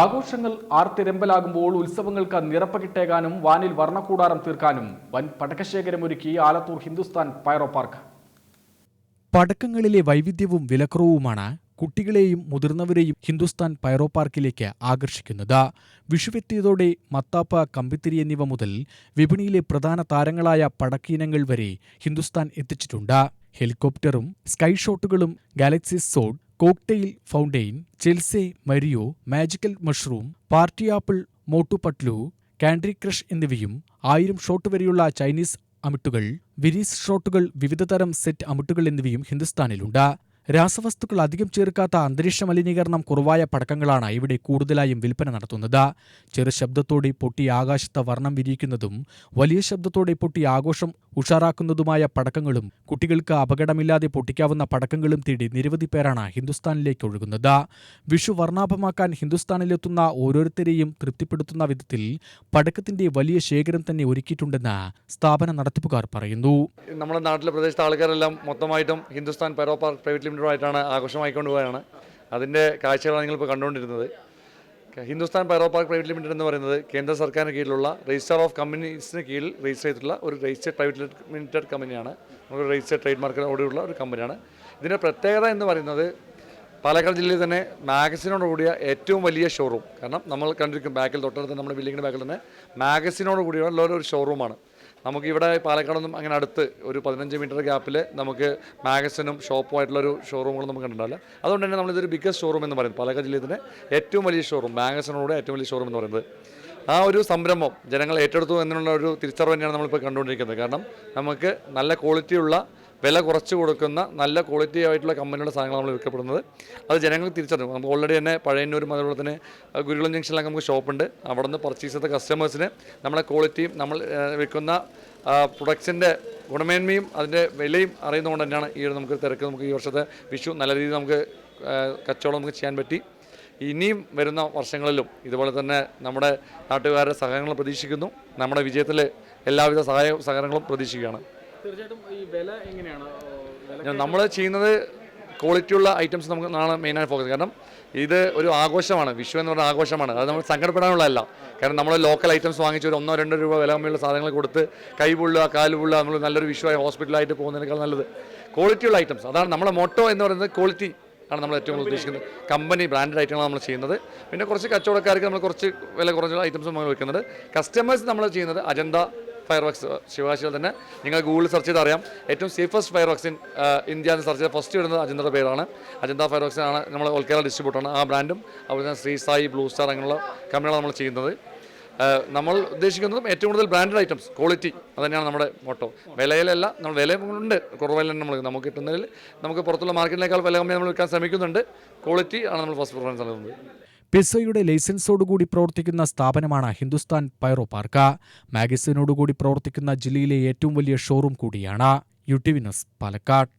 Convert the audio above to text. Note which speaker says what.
Speaker 1: ആഘോഷങ്ങൾ ആർത്തിരമ്പലാകുമ്പോൾ ഉത്സവങ്ങൾക്ക് നിറപ്പകിട്ടേകാനും വാനിൽ വർണക്കൂടാരം തീർക്കാനും വൻ പടക്കശേഖരമൊരുക്കി ആലത്തൂർ ഹിന്ദുസ്ഥാൻ പൈറോ പാർക്ക്.
Speaker 2: പടക്കങ്ങളിലെ വൈവിധ്യവും വിലക്കുറവുമാണ് കുട്ടികളെയും മുതിർന്നവരെയും ഹിന്ദുസ്ഥാൻ പൈറോ പാർക്കിലേക്ക് ആകർഷിക്കുന്നത്. വിഷുവെത്തിയതോടെ മത്താപ്പ കമ്പിത്തിരി എന്നിവ മുതൽ വിപണിയിലെ പ്രധാന താരങ്ങളായ പടക്കീനങ്ങൾ വരെ ഹിന്ദുസ്ഥാൻ എത്തിച്ചിട്ടുണ്ട്. ഹെലികോപ്റ്ററും സ്കൈഷോട്ടുകളും galaxy sword cocktail fountain Chelsea Mario magical mushroom party apple Motu Patlu candy crush എന്നിവയും ആയിരം ഷോട്ട് വരെയുള്ള ചൈനീസ് അമിട്ടുകൾ വിരീസ് ഷോട്ടുകൾ വിവിധതരം സെറ്റ് അമിട്ടുകൾ എന്നിവയും ഹിന്ദുസ്ഥാനിലുണ്ട്. രാസവസ്തുക്കൾ അധികം ചേർക്കാത്ത അന്തരീക്ഷ മലിനീകരണം കുറവായ പടക്കങ്ങളാണ് ഇവിടെ കൂടുതലായും വിൽപ്പന നടത്തുന്നത്. ചെറു ശബ്ദത്തോടെ പൊട്ടി ആകാശത്ത് വർണം വിരിയിക്കുന്നതും വലിയ ശബ്ദത്തോടെ പൊട്ടി ആഘോഷം ഉഷാറാക്കുന്നതുമായ പടക്കങ്ങളും കുട്ടികൾക്ക് അപകടമില്ലാതെ പൊട്ടിക്കാവുന്ന പടക്കങ്ങളും തേടി നിരവധി പേരാണ് ഹിന്ദുസ്ഥാനിലേക്ക് ഒഴുകുന്നത്. വിഷു വർണാഭമാക്കാൻ ഹിന്ദുസ്ഥാനിലെത്തുന്ന ഓരോരുത്തരെയും തൃപ്തിപ്പെടുത്തുന്ന വിധത്തിൽ പടക്കത്തിന്റെ വലിയ ശേഖരം തന്നെ ഒരുക്കിയിട്ടുണ്ടെന്ന് സ്ഥാപന നടത്തിപ്പുകാർ പറയുന്നു.
Speaker 3: നമ്മുടെ നാട്ടിലെ പ്രദേശത്തെ ആൾക്കാരെല്ലാം മൊത്തമായിട്ടും ഹിന്ദുസ്ഥാൻ പാർക്ക് പ്രൈവറ്റ് ലിമിറ്റഡുമായിട്ടാണ് ആഘോഷമായിക്കൊണ്ട് പോവുകയാണ് അതിന്റെ കാഴ്ചകളാണ് നിങ്ങളിപ്പോൾ കണ്ടുകൊണ്ടിരുന്നത്. Hindustan pyro park private limited എന്ന് പറയുന്നത് കേന്ദ്ര സർക്കാരിന് കീഴിലുള്ള രജിസ്റ്റർ ഓഫ് കമ്പനീസിന് കീഴിൽ രജിസ്റ്റർ ചെയ്തിട്ടുള്ള ഒരു രജിസ്റ്റേഡ് പ്രൈവറ്റ് ലിമിറ്റഡ് കമ്പനിയാണ് നമുക്ക് രജിസ്റ്റേഡ് ട്രേഡ് മാർക്കിനോടുള്ള ഒരു കമ്പനിയാണ് ഇതിന്റെ പ്രത്യേകത എന്ന് പറയുന്നത് പാലക്കാട് ജില്ലയിൽ തന്നെ മാഗസിനോട് കൂടിയ ഏറ്റവും വലിയ ഷോറൂം കാരണം നമ്മൾ കണ്ടിരിക്കും ബാക്കിൽ തൊട്ടടുത്ത് നമ്മുടെ ബിൽഡിങ്ങിന്റെ ബാക്കിൽ തന്നെ മാഗസിനോട് കൂടിയുള്ള ഒരു ഷോറൂമാണ് നമുക്ക് ഇവിടെ പാലക്കാടൊന്നും അങ്ങനെ അടുത്ത് ഒരു പതിനഞ്ച് മീറ്റർ ഗ്യാപ്പിൽ നമുക്ക് മാഗസിനും ഷോപ്പും ആയിട്ടുള്ളൊരു ഷോറൂമുകൾ നമുക്ക് കണ്ടിട്ടില്ല അതുകൊണ്ട് തന്നെ നമ്മളിതൊരു ബിഗ്ഗസ്റ്റ് ഷോറൂം എന്ന് പറയുന്നത് പാലക്കാട് ജില്ലയിൽ തന്നെ ഏറ്റവും വലിയ ഷോറൂം മാഗസിനോട് ഏറ്റവും വലിയ ഷോറൂം എന്ന് പറയുന്നത്. ആ ഒരു സംരംഭം ജനങ്ങൾ ഏറ്റെടുത്തു എന്നുള്ള ഒരു തിരിച്ചറിവ് തന്നെയാണ് നമ്മളിപ്പോൾ കണ്ടുകൊണ്ടിരിക്കുന്നത്. കാരണം നമുക്ക് നല്ല ക്വാളിറ്റിയുള്ള വില കുറച്ച് കൊടുക്കുന്ന നല്ല ക്വാളിറ്റി ആയിട്ടുള്ള കമ്പനിയുടെ സാധനങ്ങൾ നമ്മൾ വിൽക്കപ്പെടുന്നത്. അത് ജനങ്ങൾ തിരിച്ചറിയും നമുക്ക് ഓൾറെഡി തന്നെ പഴയന്നൂരും അതുപോലെ തന്നെ ഗുരുകുളം ജംഗ്ഷനിലൊക്കെ നമുക്ക് ഷോപ്പുണ്ട് അവിടെ നിന്ന് പർച്ചേസ് ചെയ്ത കസ്റ്റമേഴ്സിന് നമ്മുടെ ക്വാളിറ്റിയും നമ്മൾ വിൽക്കുന്ന പ്രൊഡക്ട്സിന്റെ ഗുണമേന്മയും അതിന്റെ വിലയും അറിയുന്നതുകൊണ്ട് തന്നെയാണ് ഈ ഒരു നമുക്ക് തിരക്ക് നമുക്ക് ഈ വർഷത്തെ വിഷു നല്ല രീതിയിൽ നമുക്ക് കച്ചവടം നമുക്ക് ചെയ്യാൻ പറ്റി. ഇനിയും വരുന്ന വർഷങ്ങളിലും ഇതുപോലെ തന്നെ നമ്മുടെ നാട്ടുകാരുടെ സഹകരണങ്ങൾ പ്രതീക്ഷിക്കുന്നു. നമ്മുടെ വിജയത്തിൽ എല്ലാവിധ സഹായ സഹകരണങ്ങളും പ്രതീക്ഷിക്കുകയാണ്.
Speaker 1: തീർച്ചയായിട്ടും ഈ വില എങ്ങനെയാണ്?
Speaker 3: നമ്മൾ ചെയ്യുന്നത് ക്വാളിറ്റി ഉള്ള ഐറ്റംസ് നമുക്ക് നാളെ മെയിനായി ഫോക്കസ് കാരണം ഇത് ഒരു ആഘോഷമാണ്. വിഷു എന്ന് പറഞ്ഞ ആഘോഷമാണ്. അത് നമ്മൾ സങ്കടപ്പെടാനുള്ളതല്ല. കാരണം നമ്മൾ ലോക്കൽ ഐറ്റംസ് വാങ്ങിച്ച് ഒരു ഒന്നോ രണ്ടോ രൂപ വില കമ്മിയുള്ള സാധനങ്ങൾ കൊടുത്ത് കൈ പൊള്ളുക കാൽ പൊള്ളുക നമ്മൾ നല്ലൊരു വിഷുവായി ഹോസ്പിറ്റലായിട്ട് പോകുന്നതിനേക്കാൾ നല്ലത്. ക്വാളിറ്റിയുള്ള ഐറ്റംസ് അതാണ് നമ്മുടെ മോട്ടോ എന്ന് പറയുന്നത് ക്വാളിറ്റി ആണ് നമ്മൾ ഏറ്റവും കൂടുതൽ ഉദ്ദേശിക്കുന്നത്. കമ്പനി ബ്രാൻഡഡ് ഐറ്റങ്ങളാണ് നമ്മൾ ചെയ്യുന്നത്. പിന്നെ കുറച്ച് കച്ചവടക്കാർക്ക് നമ്മൾ കുറച്ച് വില കുറഞ്ഞ ഐറ്റംസ് നമ്മൾ വെക്കുന്നത് കസ്റ്റമേഴ്സ് നമ്മൾ ചെയ്യുന്നത് അജന്ത ഫയർ വർക്സ് ശിവാശിയിൽ തന്നെ. നിങ്ങൾ ഗൂഗിളിൽ സെർച്ച് ചെയ്ത് അറിയാം. ഏറ്റവും safest fire works in India എന്ന് സെർച്ച് ചെയ്ത് ഫസ്റ്റ് വരുന്നത് അജന്തയുടെ പേരാണ്. അജന്ത ഫയർ വർക്സിനാണ് നമ്മൾ കേരള ഡിസ്ട്രിബ്യൂട്ടറാണ് ആ ബ്രാൻഡും അതുപോലെ തന്നെ ശ്രീ സായി ബ്ലൂ സ്റ്റാർ അങ്ങനെയുള്ള കമ്പനികളാണ് നമ്മൾ ചെയ്യുന്നത്. നമ്മൾ ഉദ്ദേശിക്കുന്നതും ഏറ്റവും കൂടുതൽ ബ്രാൻഡഡ് ഐറ്റംസ് ക്വാളിറ്റി അതുതന്നെയാണ് നമ്മുടെ മോട്ടോ വിലയിലല്ല നമ്മൾ വില കുറവല്ല നമ്മൾ നമുക്ക് കിട്ടുന്നതിൽ നമുക്ക് പുറത്തുള്ള മാർക്കറ്റിനേക്കാൾ വില കമ്മി നമ്മൾ വിൽക്കാൻ ശ്രമിക്കുന്നുണ്ട്. ക്വാളിറ്റി ആണ് നമ്മൾ ഫസ്റ്റ് പ്രിഫറൻസ് നൽകുന്നത്.
Speaker 2: പെസോയുടെ ലൈസൻസോടുകൂടി പ്രവർത്തിക്കുന്ന സ്ഥാപനമാണ് ഹിന്ദുസ്ഥാൻ പൈറോ പാർക്ക്. മാഗസിനോടുകൂടി പ്രവർത്തിക്കുന്ന ജില്ലയിലെ ഏറ്റവും വലിയ ഷോറൂം കൂടിയാണ് യു പാലക്കാട്.